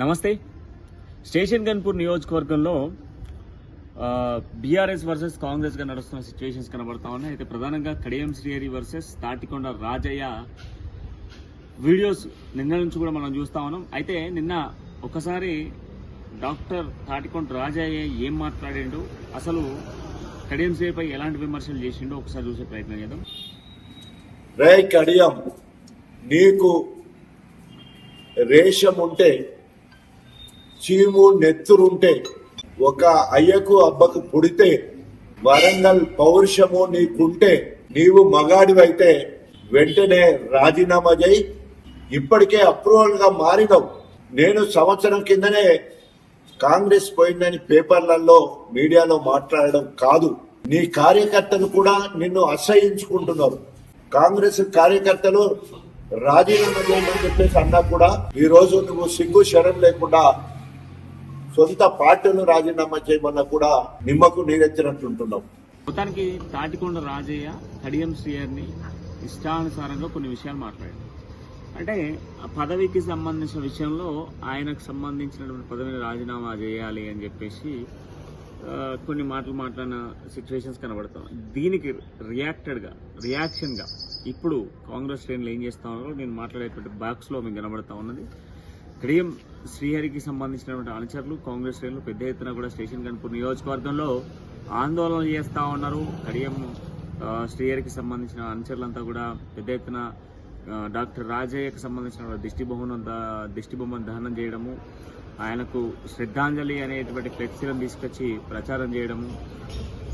నమస్తే. స్టేషన్ గన్పూర్ నియోజకవర్గంలో BRS versus కాంగ్రెస్గా నడుస్తున్న సిచ్యువేషన్స్ కనబడతా ఉన్నాయి. అయితే ప్రధానంగా కడియం శ్రీహరి వర్సెస్ తాటికొండ రాజయ్య వీడియోస్ నిన్న నుంచి కూడా మనం చూస్తా ఉన్నాం. అయితే నిన్న ఒకసారి డాక్టర్ తాటికొండ రాజయ్య ఏం మాట్లాడిండు? అసలు కడియం శ్రీపై ఎలాంటి విమర్శలు చేసిండో ఒకసారి చూసే ప్రయత్నం చేద్దాం. రే కడియం నీకు రేషం ఉంటే చీము నెత్తురుంటే ఒక అయ్యకు అబ్బకు పుడితే వరంగల్ పౌరుషము నీకుంటే నీవు మగాడివైతే వెంటనే రాజీనామా చేయి ఇప్పటికే అప్రూవల్గా మారినవు. నేను సంవత్సరం కిందనే కాంగ్రెస్ పోయిందని పేపర్లలో మీడియాలో మాట్లాడడం కాదు. నీ కార్యకర్తలు కూడా నిన్ను అసహించుకుంటున్నారు. కాంగ్రెస్ కార్యకర్తలు రాజీనామా చేయమని చెప్పేసి అన్నా కూడా ఈ రోజు నువ్వు సిగ్గు శరం లేకుండా సొంత పార్టీలు రాజీనామా చేయమన్నా కూడా నిమ్మకు నీరెత్తినట్టుంటున్నావు మొత్తానికి తాటికొండ రాజయ్య కడియం శ్రీయర్ని ఇష్టానుసారంగా కొన్ని విషయాలు మాట్లాడారు. అంటే ఆ పదవికి సంబంధించిన విషయంలో ఆయనకు సంబంధించినటువంటి పదవిని రాజీనామా చేయాలి అని చెప్పేసి కొన్ని మాటలు మాట్లాడిన సిచ్యువేషన్స్ కనబడతాం. దీనికి రియాక్టెడ్గా రియాక్షన్గా ఇప్పుడు కాంగ్రెస్ శ్రేణులు ఏం చేస్తా ఉన్నారో నేను మాట్లాడేటువంటి బాక్స్లో మీకు కనబడతా ఉన్నది. కడియం శ్రీహరికి సంబంధించినటువంటి అనుచరులు కాంగ్రెస్ శ్రేణులు పెద్ద ఎత్తున కూడా స్టేషన్ కనుపూర్ నియోజకవర్గంలో ఆందోళన చేస్తూ ఉన్నారు. కడియం శ్రీహరికి సంబంధించిన అనుచరులంతా కూడా పెద్ద ఎత్తున డాక్టర్ రాజయ్యకు సంబంధించిన దిష్టి బొమ్మను దిష్టి బొమ్మను దహనం చేయడము ఆయనకు శ్రద్ధాంజలి అనేటువంటి ఫ్లెక్సీలను తీసుకొచ్చి ప్రచారం చేయడము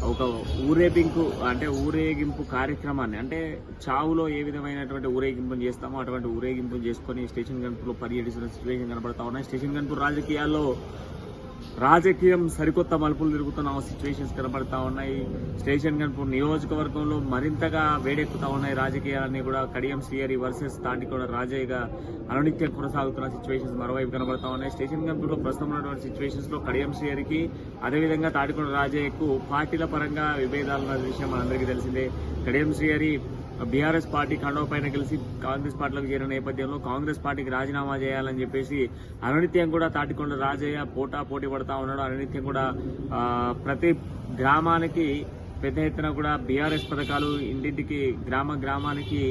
ఒక ఊరేగింపు అంటే ఊరేగింపు కార్యక్రమాన్ని అంటే చావులో ఏ విధమైనటువంటి ఊరేగింపును చేస్తామో అటువంటి ఊరేగింపును చేసుకొని స్టేషన్ గన్పూర్లో పర్యటిస్తున్న సిచ్యువేషన్ కనబడతా ఉన్నాయి. స్టేషన్ గన్పూర్ రాజకీయాల్లో రాజకీయం సరికొత్త మలుపులు తిరుగుతున్న సిచ్యువేషన్స్ కనబడతా ఉన్నాయి. స్టేషన్ గన్పూర్ నియోజకవర్గంలో మరింతగా వేడెక్కుతా ఉన్నాయి రాజకీయాలన్నీ కూడా. కడియం శ్రీహరి వర్సెస్ తాటికొండ రాజయ్యగా అనునిత్యం కొనసాగుతున్న సిచ్యువేషన్స్ మరోవైపు కనబడతా ఉన్నాయి. స్టేషన్ గన్పూర్లో ప్రస్తుతం ఉన్నటువంటి సిచ్యువేషన్స్లో కడియం శ్రీహరికి అదేవిధంగా తాటికొండ రాజయ్యకు పార్టీల పరంగా విభేదాలు ఉన్న విషయం మనందరికీ తెలిసిందే. కడియం శ్రీహరి బీఆర్ఎస్ పార్టీ కండవ పైన కలిసి కాంగ్రెస్ పార్టీలోకి చేరిన నేపథ్యంలో కాంగ్రెస్ పార్టీకి రాజీనామా చేయాలని చెప్పేసి అనునిత్యం కూడా తాటికొండ రాజయ్య పోటా పోటీ పడతా ఉన్నాడు. అనునిత్యం కూడా ప్రతి గ్రామానికి పెద్ద ఎత్తున కూడా బీఆర్ఎస్ పథకాలు ఇంటింటికి గ్రామ గ్రామానికి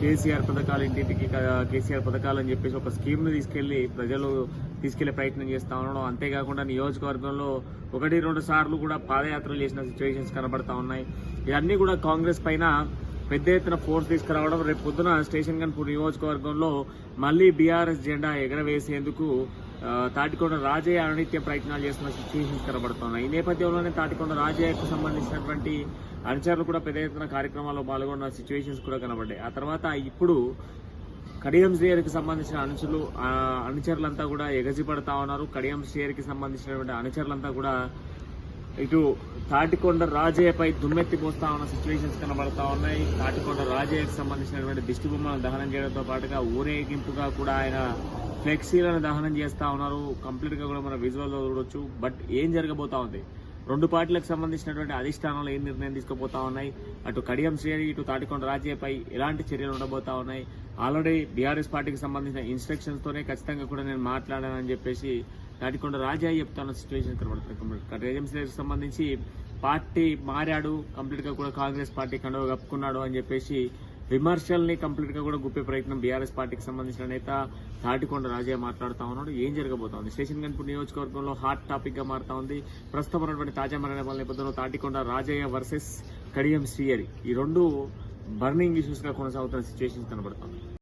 కేసీఆర్ పథకాలు ఇంటింటికి కేసీఆర్ పథకాలు అని చెప్పేసి ఒక స్కీమ్ను తీసుకెళ్ళి ప్రజలు తీసుకెళ్ళే ప్రయత్నం చేస్తా ఉండడం అంతేకాకుండా నియోజకవర్గంలో ఒకటి రెండు సార్లు కూడా పాదయాత్రలు చేసిన సిచ్యువేషన్స్ కనబడతా ఉన్నాయి. ఇవన్నీ కూడా కాంగ్రెస్ పైన పెద్ద ఎత్తున ఫోర్స్ తీసుకురావడం రేపు పొద్దున స్టేషన్ గన్పూర్ నియోజకవర్గంలో మళ్ళీ బీఆర్ఎస్ జెండా ఎగరవేసేందుకు తాటికొండ రాజయ్య అనిత్య ప్రయత్నాలు చేస్తున్న సిచ్యువేషన్స్ కనబడుతున్నాయి. ఈ నేపథ్యంలోనే తాటికొండ రాజయ్యకు సంబంధించినటువంటి అనుచరులు కూడా పెద్ద ఎత్తున కార్యక్రమాల్లో పాల్గొన్న సిచ్యువేషన్స్ కూడా కనబడ్డాయి. ఆ తర్వాత ఇప్పుడు కడియం శ్రీయర్కి సంబంధించిన అనుచరులు అనుచరులంతా కూడా ఎగజిపడతా ఉన్నారు. కడియం శ్రీయర్కి సంబంధించినటువంటి అనుచరులంతా కూడా ఇటు తాటికొండ రాజయ్యపై దుమ్మెత్తి పోస్తా ఉన్న సిచ్యువేషన్స్ కనబడతా ఉన్నాయి. తాటికొండ రాజయ్యకి సంబంధించినటువంటి దిష్టి బొమ్మలను దహనం చేయడంతో పాటుగా ఊరేగింపుగా కూడా ఆయన ఫ్లెక్సీలను దహనం చేస్తా ఉన్నారు. కంప్లీట్గా కూడా మన విజువల్లో చూడవచ్చు చూడొచ్చు. బట్ ఏం జరగబోతా ఉంది? రెండు పార్టీలకు సంబంధించినటువంటి అధిష్టానాలు ఏం నిర్ణయం తీసుకుపోతా ఉన్నాయి? అటు కడియం శ్రేణి ఇటు తాటికొండ రాజయ్యపై ఎలాంటి చర్యలు ఉండబోతా ఉన్నాయి? ఆల్రెడీ బీఆర్ఎస్ పార్టీకి సంబంధించిన ఇన్స్ట్రక్షన్స్ తోనే ఖచ్చితంగా కూడా నేను మాట్లాడానని చెప్పేసి తాటికొండ రాజయ్య చెప్తున్న సిచ్యువేషన్ కనబడుతుంది. కడియం శ్రేణికి సంబంధించి పార్టీ మారాడు కంప్లీట్గా కూడా కాంగ్రెస్ పార్టీ కండవ కప్పుకున్నాడు అని చెప్పేసి విమర్శల్ని కంప్లీట్గా కూడా గుప్పే ప్రయత్నం బీఆర్ఎస్ పార్టీకి సంబంధించిన నేత తాటికొండ రాజయ్య మాట్లాడుతా ఉన్నాడు. ఏం జరగబోతోంది స్టేషన్ గన్పూర్ నియోజకవర్గంలో హాట్ టాపిక్గా మారుతా ఉంది. ప్రస్తుతం ఉన్నటువంటి తాజా మరణ నేపథ్యంలో తాటికొండ రాజయ్య వర్సెస్ కడియం శ్రీయరి ఈ రెండు బర్నింగ్ ఇష్యూస్గా కొనసాగుతున్న సిచ్యువేషన్ కనబడుతుంది